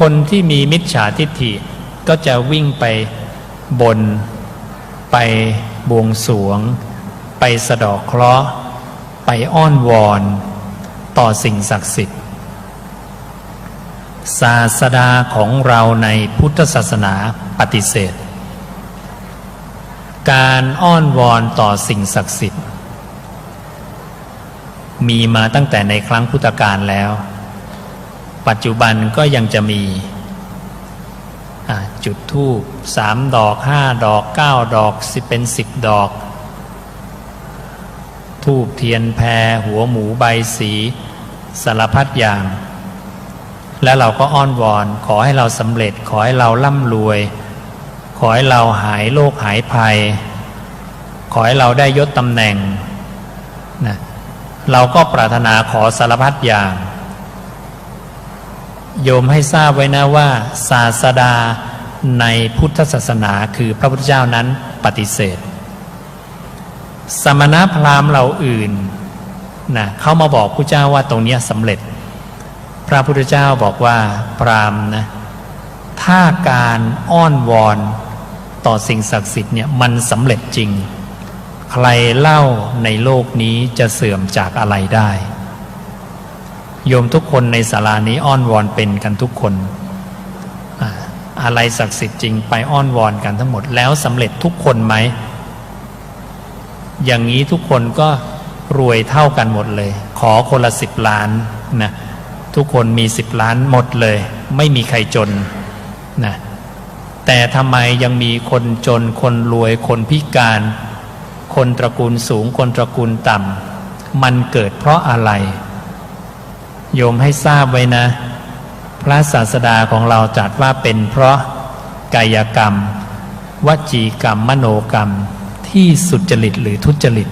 คนที่มีมิจฉาทิฏฐิก็จะวิ่งไปบน ไปบวงสวง ไปสะดอกเคราะห์ ไปอ้อนวอน ต่อสิ่งศักดิ์สิทธิ์ ศาสดาของเราในพุทธศาสนาปฏิเสธ การอ้อนวอนต่อสิ่งศักดิ์สิทธิ์ มีมาตั้งแต่ในครั้งพุทธกาลแล้ว ปัจจุบันก็ยังจะมีจุดทูบสามดอกห้าดอกเก้าดอกสิเป็นสิบดอก ทูบเทียนแพรหัวหมูใบสีสารพัดอย่าง แล้วเราก็อ้อนวอนขอให้เราสำเร็จขอให้เราร่ำรวย ขอให้เราหายโรคหายภัย ขอให้เราได้ยศตำแหน่งนะเราก็ปรารถนาขอสารพัดอย่าง โยมให้ทราบไว้นะว่า ศาสดาในพุทธศาสนาคือพระพุทธเจ้านั้นปฏิเสธ สมณพราหมณ์เราอื่นนะเขามาบอกพระเจ้าว่าตรงนี้สำเร็จ พระพุทธเจ้าบอกว่าพราหมณ์นะถ้าการอ้อนวอนต่อสิ่งศักดิ์สิทธิ์เนี่ยมันสำเร็จจริง ใครเล่าในโลกนี้จะเสื่อมจากอะไรได้ โยมทุกคนในศาลานี้อ้อนวอนเป็นกันทุกคนอ่าอะไรศักดิ์สิทธิ์จริงไปอ้อนวอนกันทั้งหมดแล้วสำเร็จทุกคนไหม อย่างนี้ทุกคนก็รวยเท่ากันหมดเลย ขอคนละสิบล้านนะทุกคนมีสิบล้านหมดเลย ไม่มีใครจนนะแต่ทำไมยังมีคนจน คนรวยคนพิการ คนตระกูลสูงคนตระกูลต่ำมันเกิดเพราะอะไร โยมให้ทราบไว้นะ พระศาสดาของเราจัดว่าเป็นเพราะกายกรรม วจีกรรม มโนกรรม ที่สุจริตหรือทุจริต